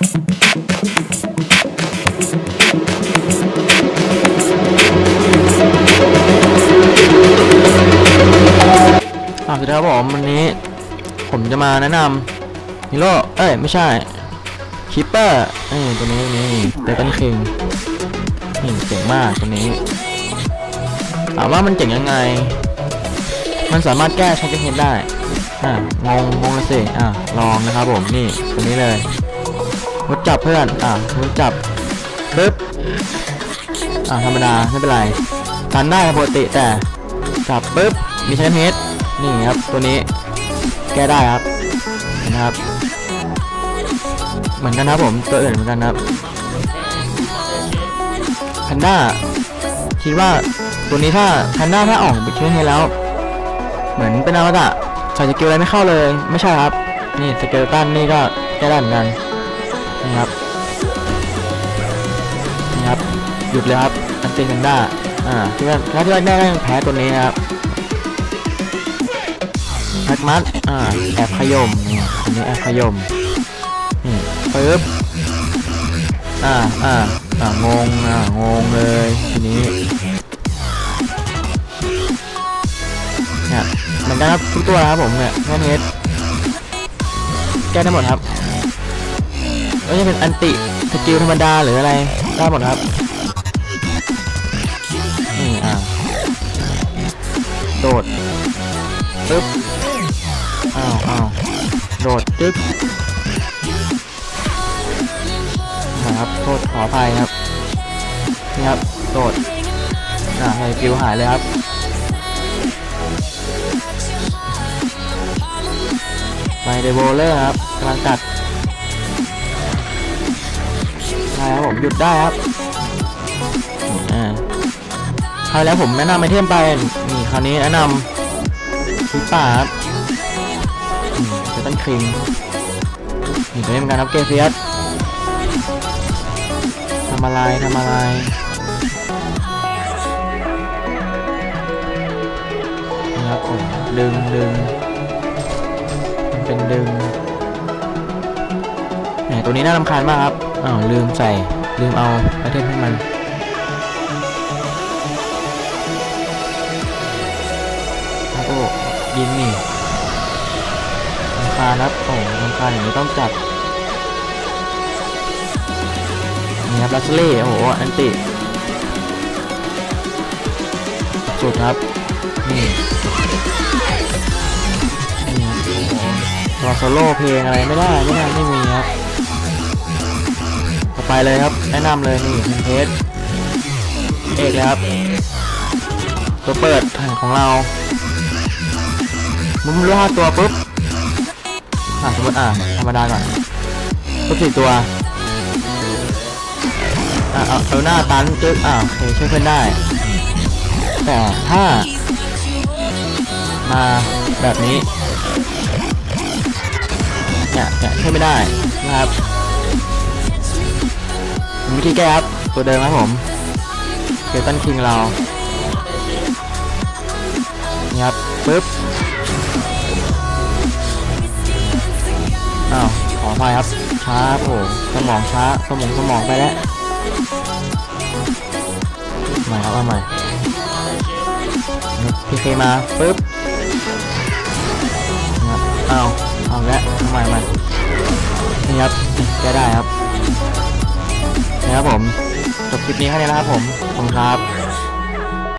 อ่าสวัสดีครับผมวันนี้ผมจะมาแนะนำฮีโร่เอ้ย ไม่ใช่คิปเปอร์นี่ตัวนี้นี่เดตันคิงนี่เจ๋งมากตัวนี้ถามว่ามันเจ๋งยังไง มันสามารถแก้ชักเฮดได้อ่างงงงเลยสิอ่าลองนะครับผมนี่ตัวนี้เลย ดจับเพื่อน อ่ามุดจับปึ๊บ อ่าธรรมดาไม่เป็นไรกันได้ปกติแต่จับปึ๊บ มีชักเฮดนี่ครับตัวนี้ แก้ได้ครับเห็นะครับ เหมือนกันครับผมตัวอื่นเหมือนกันครับแพนด้าคิดว่าตัวนี้ถ้าแพนด้าถ้าออกไปช่วยให้แล้ว เหมือนเป็นอมตะใส่สกิลอะไรไม่เข้าเลย ไม่ใช่ครับ นี่สเกลตันนี่ก็แก้ได้เหมือนกัน นี่ครับนี่ครับหยุดเลยครับอันติแพนด้าอ่าที่ว่าถ้าที่ว่าได้ก็ยังแพ้ตัวนี้นะครับแม็กมัสอ่าแอบขยมนี่ตัวนี้แอบขยมนี่ปึ๊บอ่าอ่าอ่างงอ่างงเลยทีนี้เนี่ยเหมือนกันครับทุกตัวครับผมเนี่ยแค่นี้แก้ได้หมดครับ ไม่ว่าจะเป็นอันติสกิลธรรมดาหรืออะไรได้หมดครับนี่อ่าโดดปึ๊บอ้าวอ้าวโดดจึ๊บนะครับโทษขออภัยครับนี่ครับโดดอ่าให้ฟิวหายเลยครับไปเดโบเลอร์ครับกำลังกัด ช่ครับผมหยุดได้ครับอ่าคราวแล้วผมแนะนำไอเทมไปนี่คราวนี้แนะนำคือป่าครับอืมจต้นครีมนี่ตัวนี้เหมือนกันครับเกเซียสทำอะไรทำอะไรนะครับผมดึงดึงมันเป็นดึงแหมตัวนี้น่ารำคาญมากครับ อ้าวลืมใส่ ลืมเอาไอเทมให้มันครับโอ้ยินนี่รำคาครับโอ้รำคาอย่างนี้ต้องจัดนี่ครับลัสเล่โอ้โหอันติสุดครับนี่นี่รอโซโล่เพลงอะไรไม่ได้ไม่ได้ไม่มีครับ ไปเลยครับ แนะนำเลยนี่เพนเอกเลยครับตัวเปิดของเรามุมรู้ห้าตัวปุ๊บอะสมมติอะธรรมดาก่อนปุ๊บสี่ตัวอะเอาเอาหน้าตันจึ๊กอ่าโอเคช่วยเพื่อนได้ แต่ถ้า มาแบบนี้เนี่ยเนี่ยช่วยไม่ได้นะครับ วิธีแก้ครับ ตัวเดิมครับผมเกตันคิงเรานี่ครับปึ๊บอ้าวขออภัยครับ ช้าโอ้สมองช้า สมองสมองไปแล้วใหม่ครับเอาใหม่พีเคมาปึ๊บนะครับเอาเอาแล้วใหม่ใหม่นี่ครับแก้ได้ครับ นะครับผมจบคลิปนี้แค่นี้นะครับผมขอบคุณครับ